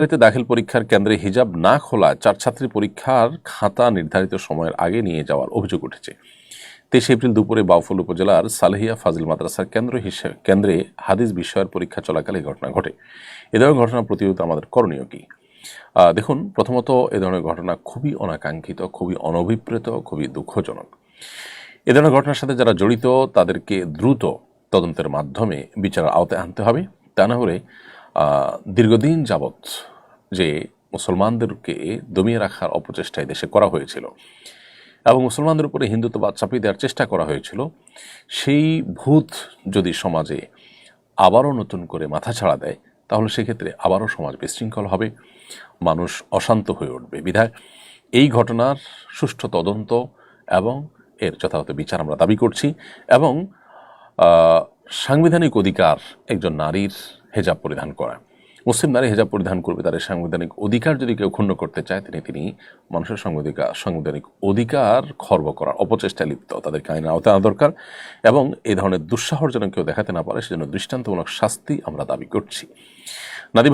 চাকরিতে দাখিল পরীক্ষার কেন্দ্রে হিজাব না খোলা চার ছাত্রী পরীক্ষার খাতা নির্ধারিত সময়ের আগে নিয়ে যাওয়ার অভিযোগ উঠেছে। তেইশে এপ্রিল দুপুরে বাউফল উপজেলার সালেহিয়া ফাজিল মাদ্রাসার কেন্দ্র হিসেবে কেন্দ্রে হাদিস বিষয়ের পরীক্ষা চলাকালে ঘটনা ঘটে। এ ধরনের ঘটনা প্রতিরোধ আমাদের করণীয় কি? দেখুন, প্রথমত এ ধরনের ঘটনা খুবই অনাকাঙ্ক্ষিত, খুবই অনভিপ্রেত, খুবই দুঃখজনক। এ ধরনের ঘটনার সাথে যারা জড়িত, তাদেরকে দ্রুত তদন্তের মাধ্যমে বিচারের আওতায় আনতে হবে। তা না হলে দীর্ঘদিন যাবৎ যে মুসলমানদেরকে দমিয়ে রাখার অপচেষ্টা দেশে করা হয়েছিল এবং মুসলমানদের উপরে হিন্দুত্ববাদ চাপিয়ে দেওয়ার চেষ্টা করা হয়েছিল, সেই ভূত যদি সমাজে আবারও নতুন করে মাথা ছাড়া দেয়, তাহলে সেক্ষেত্রে আবারও সমাজ বিশৃঙ্খল হবে, মানুষ অশান্ত হয়ে উঠবে। বিধায় এই ঘটনার সুষ্ঠু তদন্ত এবং এর যথাযথ বিচার আমরা দাবি করছি এবং সাংবিধানিক অধিকার একজন নারীর হেজাব পরিধান করা মুসলিম নারী হেজাব পরিধান করবে, তাদের সাংবিধানিক অধিকার যদি কেউ ক্ষুণ্ণ করতে চায়, তিনি তিনি মানুষের সাংবিধিকা, সাংবিধানিক অধিকার খর্ব করার অপচেষ্টায় লিপ্ত। তাদের আইনের আওতায় আনা দরকার এবং এই ধরনের দুঃসাহর যেন কেউ দেখাতে না পারে, সেজন্য দৃষ্টান্তমূলক শাস্তি আমরা দাবি করছি। নাদিম